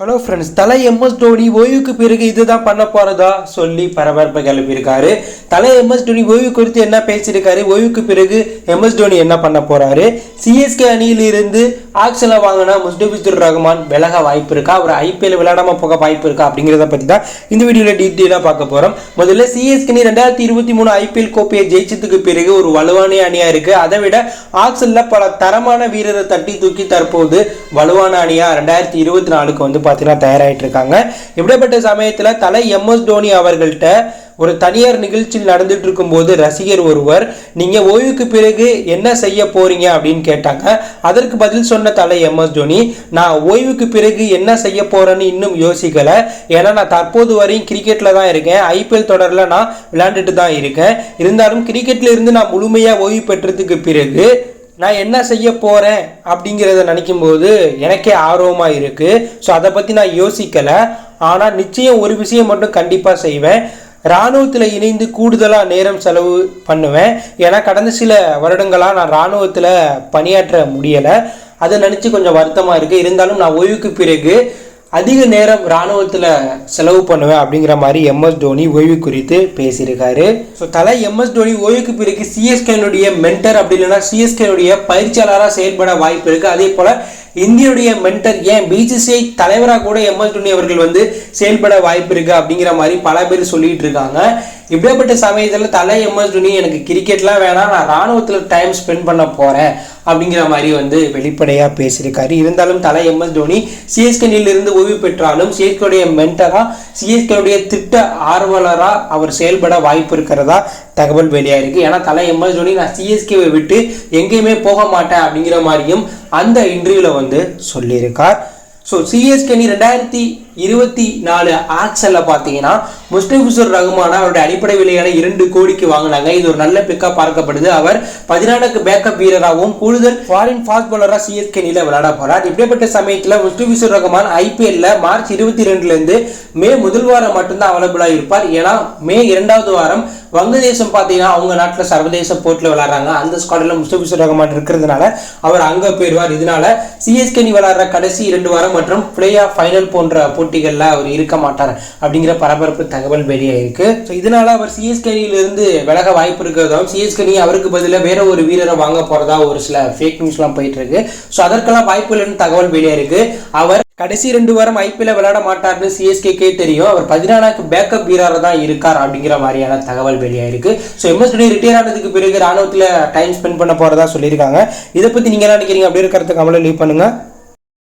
Hello friends தலை MS Dhoni ஓய்வுக்கு பிறகு இதுதான் பண்ண போகிறதா சொல்லி பரபரப்பை கிளப்பியிருக்காரு. தலை எம்எஸ் தோனி ஓய்வு குறித்து என்ன பேசியிருக்காரு? ஓய்வுக்கு பிறகு எம்எஸ் தோனி என்ன பண்ண போகிறாரு சிஎஸ்கே அணியில் இருந்து வாங்கினா முஸ்டபிசுர் ரஹ்மான் விலக வாய்ப்பு இருக்கா? அவர் ஐபிஎல் விளையாடாமல் போக வாய்ப்பு இருக்கா? அப்படிங்கிறத பற்றி தான் இந்த வீடியோவில் டீட்டெயிலாக பார்க்க போகிறோம் முதல்ல சிஎஸ்கே ரெண்டாயிரத்தி இருபத்தி மூணு ஐபிஎல் கோப்பையை ஜெயிச்சதுக்கு பிறகு ஒரு வலுவான அணியாக இருக்குது அதை விட ஆக்ஷன்ல பல தரமான வீரரை தட்டி தூக்கி தற்போது வலுவான அணியாக ரெண்டாயிரத்தி இருபத்தி நாலுக்கு வந்து பார்த்தீங்கன்னா தயாராகிட்டு இருக்காங்க. இப்படிப்பட்ட சமயத்தில் தலை எம்எஸ் தோனி அவர்கள்ட்ட ஒரு தனியார் நிகழ்ச்சியில் நடந்துட்டு இருக்கும்போது ரசிகர் ஒருவர் நீங்க ஓய்வுக்கு பிறகு என்ன செய்ய போறீங்க? அப்படின்னு கேட்டாங்க. அதற்கு பதில் சொன்ன தலை எம்எஸ் தோனி நான் ஓய்வுக்கு பிறகு என்ன செய்ய போறேன்னு இன்னும் யோசிக்கல. ஏன்னா நான் தற்போது வரையும் கிரிக்கெட்ல தான் இருக்கேன். ஐபிஎல் தொடரில் நான் விளையாண்டுட்டு தான் இருக்கேன். இருந்தாலும் கிரிக்கெட்ல இருந்து நான் முழுமையா ஓய்வு பெற்றதுக்கு பிறகு நான் என்ன செய்ய போகிறேன் அப்படிங்கிறத நினைக்கும் போது எனக்கே ஆர்வமாக இருக்குது ஸோ அதை பற்றி நான் யோசிக்கலை. ஆனால் நிச்சயம் ஒரு விஷயம் மட்டும் கண்டிப்பாக செய்வேன். இராணுவத்தில் இணைந்து கூடுதலாக நேரம் செலவு பண்ணுவேன். ஏன்னா கடந்த சில வருடங்களாக நான் இராணுவத்தில் பணியாற்ற முடியலை. அதை நினச்சி கொஞ்சம் வருத்தமாக இருக்குது இருந்தாலும் நான் ஓய்வுக்கு பிறகு அதிக நேரம் இராணுவத்தில் செலவு பண்ணுவேன் அப்படிங்கிற மாதிரி எம்எஸ் தோனி ஓய்வு குறித்து பேசியிருக்காரு. ஸோ தலை எம்எஸ் தோனி ஓய்வுக்கு பிறகு சிஎஸ்கேனுடைய மென்டர் அப்படி இல்லைன்னா சிஎஸ்கேனுடைய பயிற்சியாளராக செயல்பட வாய்ப்பு இருக்குது அதே போல் இந்தியனுடைய மென்டர் ஏன் பிசிசிஐ தலைவராக கூட எம்எஸ் துணி அவர்கள் வந்து செயல்பட வாய்ப்பு இருக்கு அப்படிங்கிற மாதிரி பல பேர் சொல்லிட்டு இருக்காங்க. இப்படியாப்பட்ட சமயத்தில் தலை எம்எஸ் துணி எனக்கு கிரிக்கெட்லாம் வேணாம் நான் ராணுவத்தில் டைம் ஸ்பெண்ட் பண்ண போகிறேன் அப்படிங்கிற மாதிரி வந்து வெளிப்படையாக பேசியிருக்காரு. இருந்தாலும் தலை எம்எஸ் தோனி சிஎஸ்கேனில் இருந்து ஓய்வு பெற்றாலும் சிஎஸ்கேடைய மென்டராக சிஎஸ்கேவுடைய திட்ட ஆர்வலராக அவர் செயல்பட வாய்ப்பு இருக்கிறதா தகவல் வெளியாக இருக்குது ஏன்னா தலை எம்எஸ் தோனி நான் சிஎஸ்கேவை விட்டு எங்கேயுமே போக மாட்டேன் அப்படிங்கிற மாதிரியும் அந்த இன்டர்வியூவில் வந்து சொல்லியிருக்கார். ஸோ சிஎஸ்கே நீ ரெண்டாயிரத்தி இருபத்தி நாலு ஆக்ஷனில் பார்த்தீங்கன்னா முஸ்லிஃபுசூர் ரகுமான அவருடைய அடிப்படை விலையான இரண்டு கோடிக்கு வாங்கினாங்க. இது ஒரு நல்ல பிக்காக பார்க்கப்படுது. அவர் பதினாலுக்கு பேக்கப் வீரராகவும் கூடுதல் ஃபாரின் ஃபாஸ்ட் பாலராக சிஎஸ்கே அணியில் விளையாட போறார். இப்படிப்பட்ட சமயத்தில் முஸ்லிஃபுசூர் ரகுமான் ஐபிஎல்ல மார்ச் இருபத்தி ரெண்டுலேருந்து மே முதல் வாரம் மட்டும்தான் அவைலபிளாக இருப்பார். ஏன்னா மே இரண்டாவது வாரம் வங்கதேசம் பார்த்தீங்கன்னா அவங்க நாட்டில் சர்வதேச போட்டில் விளையாடுறாங்க. அந்த ஸ்குவாடில் முஸ்தபிசுர் ரஹ்மான் இருக்கிறதுனால அவர் அங்கே போயிடுவார். இதனால சிஎஸ்கே அணி விளையாடுற கடைசி இரண்டு வாரம் மற்றும் பிளே ஆஃப் ஃபைனல் போன்ற போட்டிகளில் அவர் இருக்க மாட்டார் அப்படிங்கிற பரபரப்பு தகவல் வெளியாயிருக்கு ஸோ இதனால அவர் சிஎஸ்கேனியிலிருந்து விலக வாய்ப்பு இருக்கிறதாவும் சிஎஸ்கேனி அவருக்கு பதிலாக வேற ஒரு வீரரை வாங்க போகிறதா ஒரு சில ஃபேக் நியூஸ்லாம் போயிட்டு இருக்கு. ஸோ அதற்கெல்லாம் வாய்ப்பு இல்லைன்னு தகவல் வெளியாயிருக்கு அவர் கடைசி ரெண்டு வாரம் ஐபிஎல் விளையாட மாட்டார்னு சிஎஸ்கேக்கே தெரியும். அவர் பதினாலாக்கு பேக்கப் வீரராக தான் இருக்கார் அப்படிங்கிற மாதிரியான தகவல் வெளியாயிருக்கு ஸோ எம்எஸ் தோனி ரிட்டையர் ஆனதுக்கு பிறகு ராணுவத்தில் டைம் ஸ்பெண்ட் பண்ண போகிறதா சொல்லியிருக்காங்க. இதை பற்றி நீங்கள் என்ன நினைக்கிறீங்க? அப்படி இருக்கிறதுக்கு கமலை லீவ் பண்ணுங்கள்